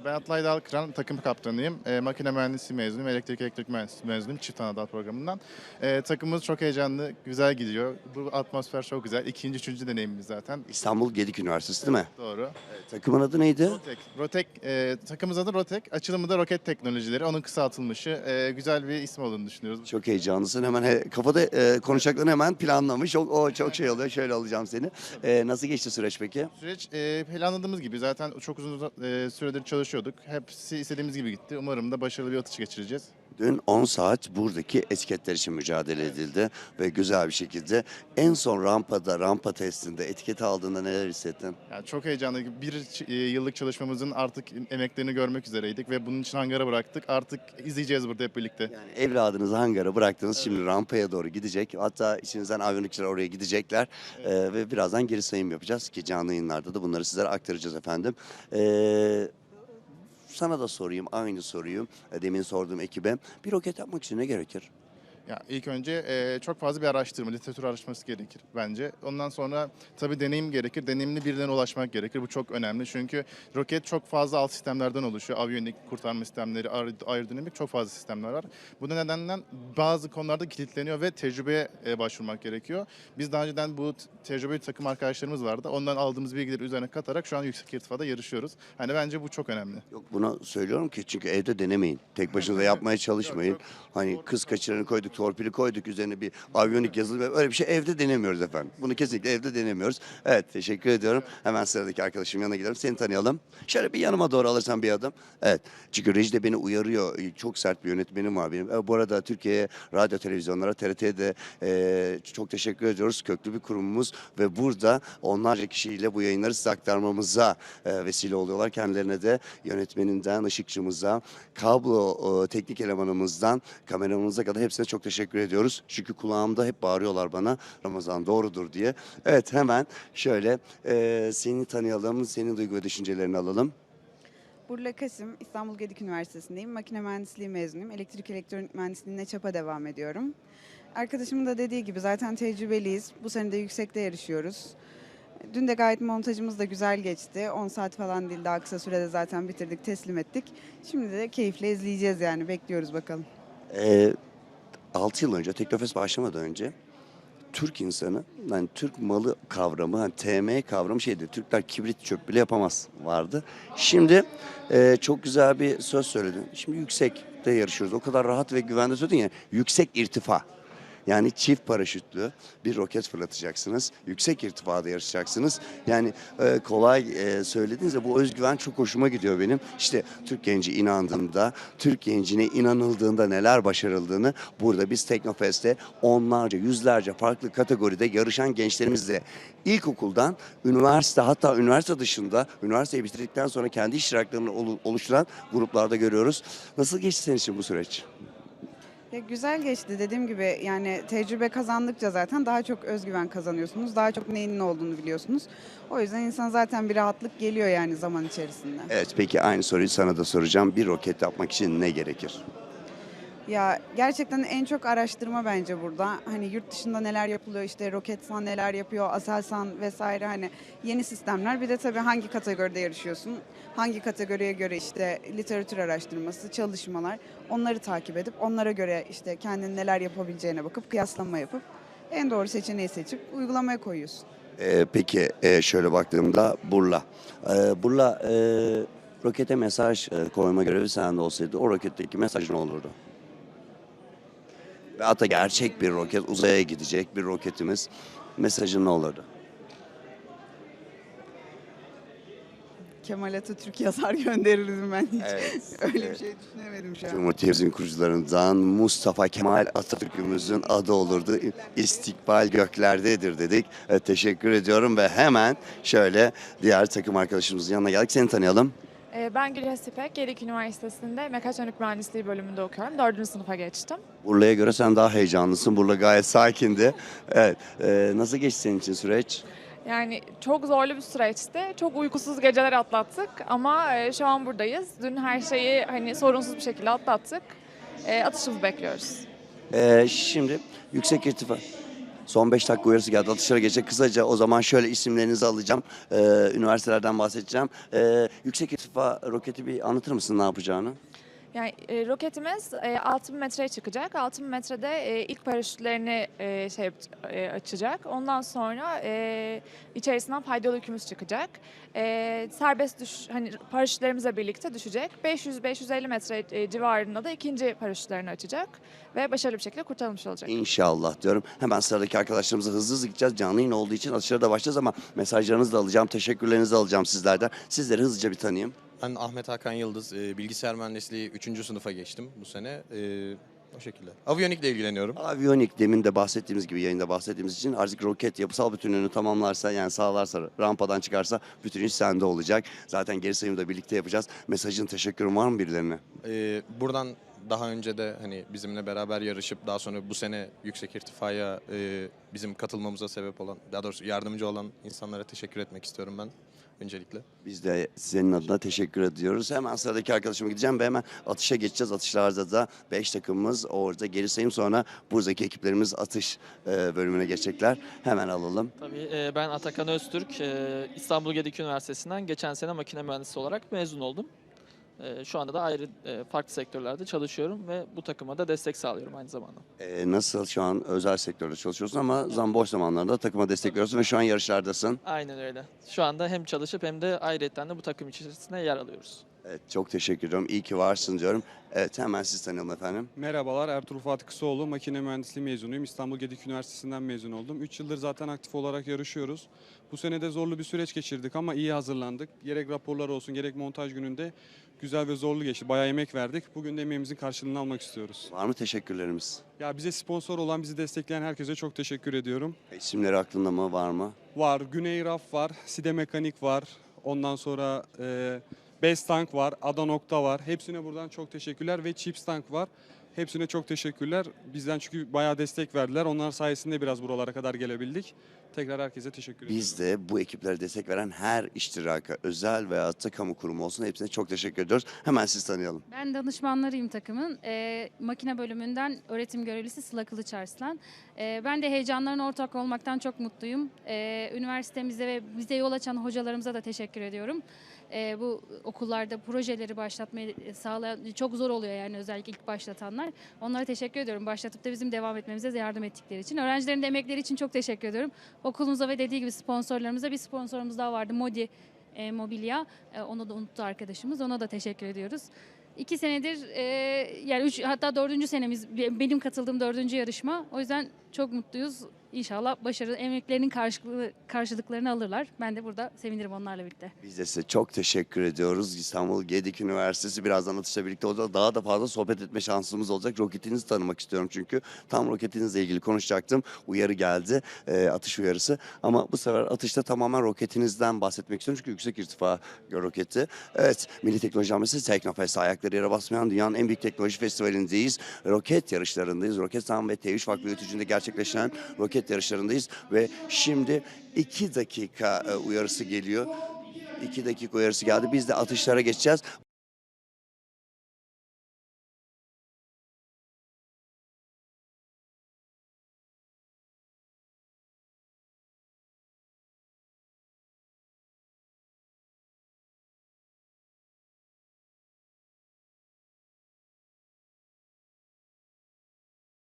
Ee, Ben Atlay Dalkıran, takım kaptanıyım. Ee, makine mühendisi mezunuyum, elektrik elektrik mühendisi mezunuyum çift anadal programından. Ee, takımımız çok heyecanlı, güzel gidiyor. Bu atmosfer çok güzel. İkinci, üçüncü deneyimimiz zaten. İstanbul Gedik Üniversitesi değil mi? Doğru. Takımın adı neydi? Rotek. Rotek, e, takımımız adı Rotek. Açılımı da roket teknolojileri. Onun kısaltılmışı. E, güzel bir isim olduğunu düşünüyoruz. Çok heyecanlısın. Hemen he- kafada e, konuşacaklarını hemen planlamış. O, o çok şey oluyor. Şöyle alacağım seni. E, nasıl geçti süreç peki? Süreç e, planladığımız gibi zaten çok uzun e, süredir çalışıyorduk. Hepsi istediğimiz gibi gitti. Umarım da başarılı bir atış geçireceğiz. Dün 10 saat buradaki etiketler için mücadele edildi ve güzel bir şekilde en son rampada, rampa testinde etiketi aldığında neler hissettin? Yani çok heyecanlı. Bir e, yıllık çalışmamızın artık emeklerini görmek üzereydik ve bunun için hangara bıraktık. Artık izleyeceğiz burada hep birlikte. Yani evladınızı hangara bıraktınız. Şimdi rampaya doğru gidecek. Hatta içinizden aviyonikçiler oraya gidecekler. E, ve birazdan geri sayım yapacağız ki canlı yayınlarda da bunları sizlere aktaracağız efendim. E, sana da sorayım aynı soruyu e, demin sorduğum ekibe. Bir roket yapmak için ne gerekir? Ya ilk önce e, çok fazla bir araştırma, literatür araştırması gerekir bence. Ondan sonra tabii deneyim gerekir. Deneyimli birilerine ulaşmak gerekir. Bu çok önemli. Çünkü roket çok fazla alt sistemlerden oluşuyor. Aviyonik, kurtarma sistemleri, aer- aerodinamik çok fazla sistemler var. Bu nedenden bazı konularda kilitleniyor ve tecrübeye e, başvurmak gerekiyor. Biz daha önceden bu tecrübeli takım arkadaşlarımız vardı. Ondan aldığımız bilgileri üzerine katarak şu an yüksek irtifada yarışıyoruz. Hani bence bu çok önemli. Yok bunu söylüyorum ki çünkü evde denemeyin. Tek başınıza yapmaya çalışmayın. Hani kız kaçıranı koyduk, torpili koyduk, üzerine bir aviyonik yazılı öyle bir şey evde denemiyoruz efendim. Bunu kesinlikle evde denemiyoruz. Evet teşekkür ediyorum. Hemen sıradaki arkadaşım yanına gidelim. Seni tanıyalım. Şöyle bir yanıma doğru alırsan bir adım. Evet. Çünkü reji de beni uyarıyor. Çok sert bir yönetmenim var benim. E, Bu arada Türkiye'ye radyo televizyonlara TRT'ye de e, çok teşekkür ediyoruz. Köklü bir kurumumuz ve burada onlarca kişiyle bu yayınları size aktarmamıza e, vesile oluyorlar. Kendilerine de yönetmeninden, ışıkçımıza, kablo e, teknik elemanımızdan, kameramıza kadar hepsine çok teşekkür ediyoruz. Çünkü kulağımda hep bağırıyorlar bana Ramazan doğrudur diye. Evet hemen şöyle e, seni tanıyalım, senin duygu ve düşüncelerini alalım. Burla Kasım, İstanbul Gedik Üniversitesi'ndeyim. Makine mühendisliği mezunuyum. Elektrik elektronik mühendisliğine çapa devam ediyorum. Arkadaşımın da dediği gibi zaten tecrübeliyiz. Bu sene de yüksekte yarışıyoruz. Dün de gayet montajımız da güzel geçti. 10 saat falan değil daha kısa sürede zaten bitirdik, teslim ettik. Şimdi de keyifle izleyeceğiz yani bekliyoruz bakalım. E, 6 yıl önce Teknofest başlamadan önce Türk insanı, yani Türk malı kavramı, hani TM kavramı şeydi. Türkler kibrit çöp bile yapamaz vardı. Şimdi e, çok güzel bir söz söyledin. Şimdi yüksekte yarışıyoruz. O kadar rahat ve güvende söyledin ya. Yüksek irtifa. Yani çift paraşütlü bir roket fırlatacaksınız. Yüksek irtifada yarışacaksınız. Yani e, kolay e, söylediğiniz de bu özgüven çok hoşuma gidiyor benim. İşte Türk genci inandığında, Türk gencine inanıldığında neler başarıldığını burada biz Teknofest'te onlarca, yüzlerce farklı kategoride yarışan gençlerimizle ilkokuldan üniversite hatta üniversite dışında üniversiteyi bitirdikten sonra kendi iştiraklarını olu- oluşturan gruplarda görüyoruz. Nasıl geçti senin için bu süreç? Ya güzel geçti dediğim gibi yani tecrübe kazandıkça zaten daha çok özgüven kazanıyorsunuz. Daha çok neyin ne olduğunu biliyorsunuz. O yüzden insan zaten bir rahatlık geliyor yani zaman içerisinde. Evet peki aynı soruyu sana da soracağım. Bir roket yapmak için ne gerekir? Ya gerçekten en çok araştırma bence burada. Hani yurt dışında neler yapılıyor işte Roketsan neler yapıyor, Aselsan vesaire hani yeni sistemler. Bir de tabii hangi kategoride yarışıyorsun, hangi kategoriye göre işte literatür araştırması, çalışmalar onları takip edip onlara göre işte kendin neler yapabileceğine bakıp kıyaslama yapıp en doğru seçeneği seçip uygulamaya koyuyorsun. Ee, peki e, şöyle baktığımda Burla. Ee, Burla e, rokete mesaj e, koyma görevi sende olsaydı o roketteki mesaj ne olurdu? Ve hatta gerçek bir roket uzaya gidecek bir roketimiz mesajı ne olurdu? Kemal Atatürk yazar gönderirdim ben hiç. Evet. Öyle bir Evet. şey düşünemedim şu an. Cumhuriyetimizin kurucularından Mustafa Kemal Atatürk'ümüzün adı olurdu. İstikbal göklerdedir dedik. Evet, teşekkür ediyorum ve hemen şöyle diğer takım arkadaşımızın yanına geldik. Seni tanıyalım. Ee, Ben Gülhes İpek, Gedik Üniversitesi'nde mekatronik mühendisliği bölümünde okuyorum. Dördüncü sınıfa geçtim. Burla'ya göre sen daha heyecanlısın. Burla gayet sakindi. Evet. e, nasıl geçti senin için süreç? Yani çok zorlu bir süreçti. Çok uykusuz geceler atlattık ama e, şu an buradayız. Dün her şeyi hani sorunsuz bir şekilde atlattık. E, atışımızı bekliyoruz. E, şimdi yüksek irtifa. Son 5 dakika uyarısı geldi. Atışlara geçecek. Kısaca o zaman şöyle isimlerinizi alacağım. Ee, üniversitelerden bahsedeceğim. Ee, yüksek irtifa roketi bir anlatır mısın ne yapacağını? Yani e, roketimiz e, 6000 metreye çıkacak. 6000 metrede e, ilk paraşütlerini e, şey e, açacak. Ondan sonra e, içerisinden faydalı yükümüz çıkacak. E, serbest düş hani paraşütlerimizle birlikte düşecek. 500-550 metre e, civarında da ikinci paraşütlerini açacak ve başarılı bir şekilde kurtarılmış olacak. İnşallah diyorum. Hemen sıradaki arkadaşlarımıza hızlı hızlı gideceğiz. Canlı yayın olduğu için atışlara da başlayacağız ama mesajlarınızı da alacağım. Teşekkürlerinizi alacağım sizlerden. Sizleri hızlıca bir tanıyayım. Ben Ahmet Hakan Yıldız, e, bilgisayar mühendisliği 3. sınıfa geçtim bu sene. E, o şekilde. Aviyonikle ilgileniyorum. Aviyonik demin de bahsettiğimiz gibi yayında bahsettiğimiz için artık roket yapısal bütünlüğünü tamamlarsa yani sağlarsa rampadan çıkarsa bütün iş sende olacak. Zaten geri sayımı da birlikte yapacağız. Mesajın teşekkürün var mı birilerine? E, buradan daha önce de hani bizimle beraber yarışıp daha sonra bu sene yüksek irtifaya e, bizim katılmamıza sebep olan, daha doğrusu yardımcı olan insanlara teşekkür etmek istiyorum ben öncelikle. Biz de senin adına teşekkür ediyoruz. Hemen sıradaki arkadaşıma gideceğim ve hemen atışa geçeceğiz. Atışlarda da 5 takımımız orada geri sayım sonra buradaki ekiplerimiz atış e, bölümüne geçecekler. Hemen alalım. Tabii e, ben Atakan Öztürk, e, İstanbul Gedik Üniversitesi'nden geçen sene makine mühendisi olarak mezun oldum. E, Şu anda da ayrı e, farklı sektörlerde çalışıyorum ve bu takıma da destek sağlıyorum aynı zamanda. E, nasıl şu an özel sektörde çalışıyorsun ama zam boş zamanlarında takıma destek veriyorsun ve şu an yarışlardasın. Aynen öyle. Şu anda hem çalışıp hem de ayrıyetten de bu takım içerisinde yer alıyoruz. Evet, çok teşekkür ediyorum. İyi ki varsın diyorum. Evet hemen siz tanıyalım efendim. Merhabalar, Ertuğrul Fatih Kısaoğlu. Makine mühendisliği mezunuyum. İstanbul Gedik Üniversitesi'nden mezun oldum. 3 yıldır zaten aktif olarak yarışıyoruz. Bu sene de zorlu bir süreç geçirdik ama iyi hazırlandık. Gerek raporlar olsun, gerek montaj gününde güzel ve zorlu geçti. Bayağı emek verdik. Bugün de emeğimizin karşılığını almak istiyoruz. Var mı teşekkürlerimiz? Ya bize sponsor olan, bizi destekleyen herkese çok teşekkür ediyorum. İsimleri aklında mı var mı? Var, Güney Raf var, Side Mekanik var. Ondan sonra e, Best Tank var, Ada Nokta var. Hepsine buradan çok teşekkürler ve Chips Tank var. Hepsine çok teşekkürler. Bizden çünkü bayağı destek verdiler. Onlar sayesinde biraz buralara kadar gelebildik. Tekrar herkese teşekkür ediyorum. Biz de bu ekiplere destek veren her iştiraka, özel veya da kamu kurumu olsun hepsine çok teşekkür ediyoruz. Hemen siz tanıyalım. Ben danışmanlarıyım takımın. Ee, makine bölümünden öğretim görevlisi Sıla Kılıç Arslan. Ee, ben de heyecanlarına ortak olmaktan çok mutluyum. Ee, üniversitemize ve bize yol açan hocalarımıza da teşekkür ediyorum. Ee, bu okullarda projeleri başlatmayı sağlayan çok zor oluyor yani özellikle ilk başlatanlar. Onlara teşekkür ediyorum. Başlatıp da bizim devam etmemize yardım ettikleri için. Öğrencilerin de emekleri için çok teşekkür ediyorum. Okulumuza ve dediği gibi sponsorlarımıza bir sponsorumuz daha vardı. Modi e, Mobilya. E, onu da unuttu arkadaşımız. Ona da teşekkür ediyoruz. İki senedir e, yani üç hatta dördüncü senemiz be- benim katıldığım dördüncü yarışma. O yüzden çok mutluyuz. İnşallah başarı emeklerinin karşılığı, karşılıklarını alırlar. Ben de burada sevinirim onlarla birlikte. Biz de size çok teşekkür ediyoruz. İstanbul Gedik Üniversitesi birazdan atışla birlikte olacak. Daha da fazla sohbet etme şansımız olacak. Roketinizi tanımak istiyorum çünkü. Tam roketinizle ilgili konuşacaktım. Uyarı geldi. e, atış uyarısı. Ama bu sefer atışta tamamen roketinizden bahsetmek istiyorum. Çünkü yüksek irtifa roketi. Evet. Milli Teknoloji Hamlesi Teknofest. Ayakları yere basmayan dünyanın en büyük teknoloji festivalindeyiz. Roket yarışlarındayız. Roketsan ve T3 Vakfı gerçekleşen roket yarışlarındayız. Ve şimdi 2 dakika e, uyarısı geliyor. 2 dakika uyarısı geldi. Biz de atışlara geçeceğiz.